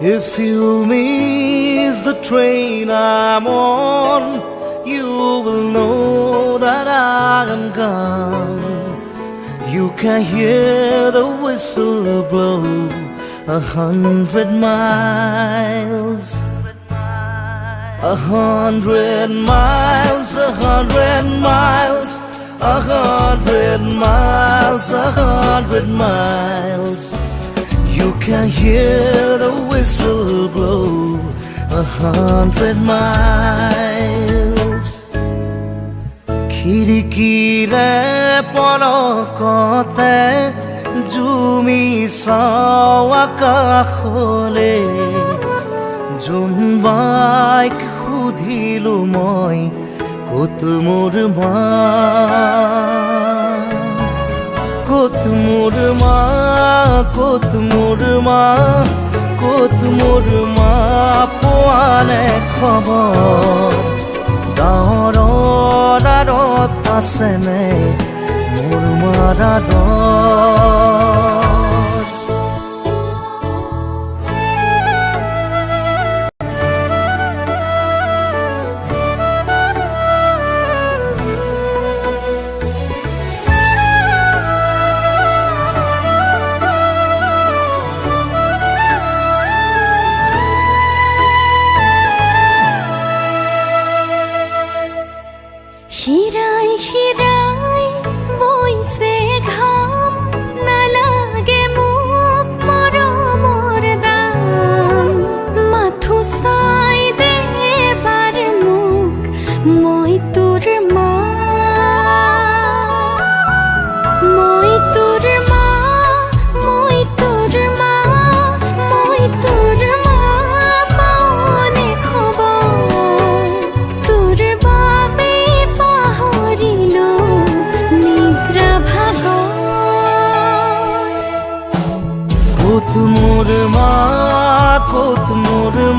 If you miss the train I'm on, you will know that I am gone. You can hear the whistle blow a hundred miles. A hundred miles, a hundred miles, a hundred miles, a hundred miles. Can hear the whistle blow a hundred miles. খিৰিকীৰে পলকতে জুমি চাওঁ আকাশলে জোনবাইক সুধিলো মই ক'ত মোৰ মা ক'ত মোর মা ক'ত মোর মা ক'ত মোর মা পোৱানে খবৰ গাঁৱৰ আঁৰত আছেনে মোৰ মাৰা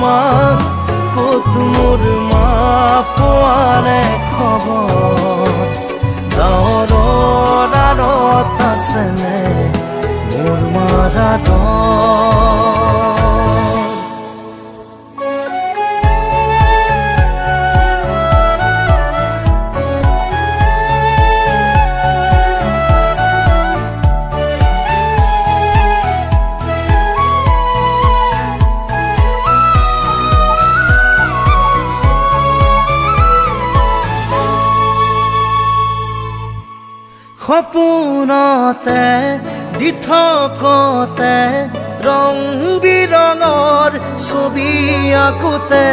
মা ক'ত মোর মা পোৱাৰে খবৰ গাঁৱৰ আঁৰত মোর মারা মাৰা সপোনতে দি থকতে ৰং বিৰঙৰ ছবি আঁকোতে।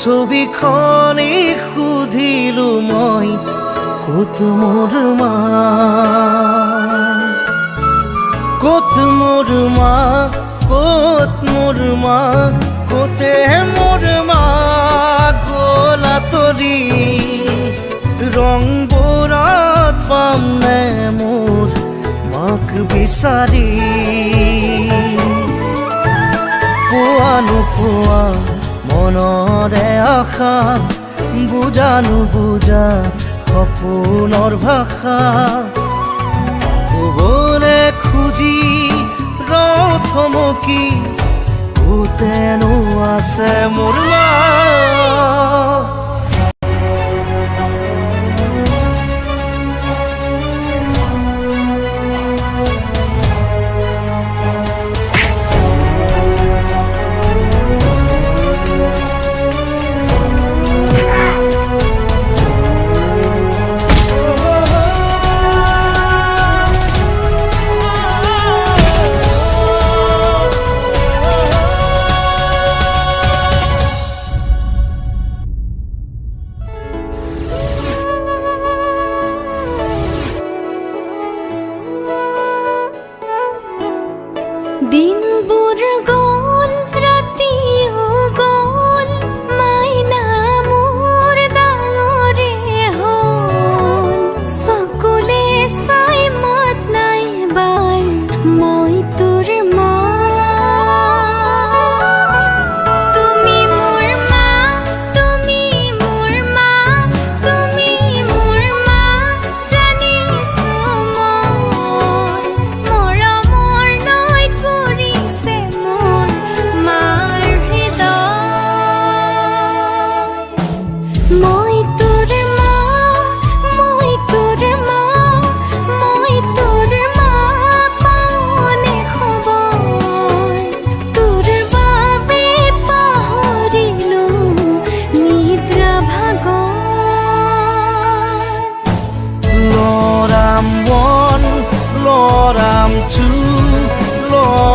ছবিখনি সুধিলো মই ক'ত মোৰ মা। ক'ত মোৰ মা ক'ত মোৰ মা, ক'তে মোৰ বিচাৰি পোৱা মনৰে আশা বুজা নুবুজা সপোনৰ ভাষা। ক'বলে খুজি ৰথমকি কোতেনো আছে মোৰ মা।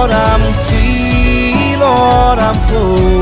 Lord, I'm free, Lord, I'm full.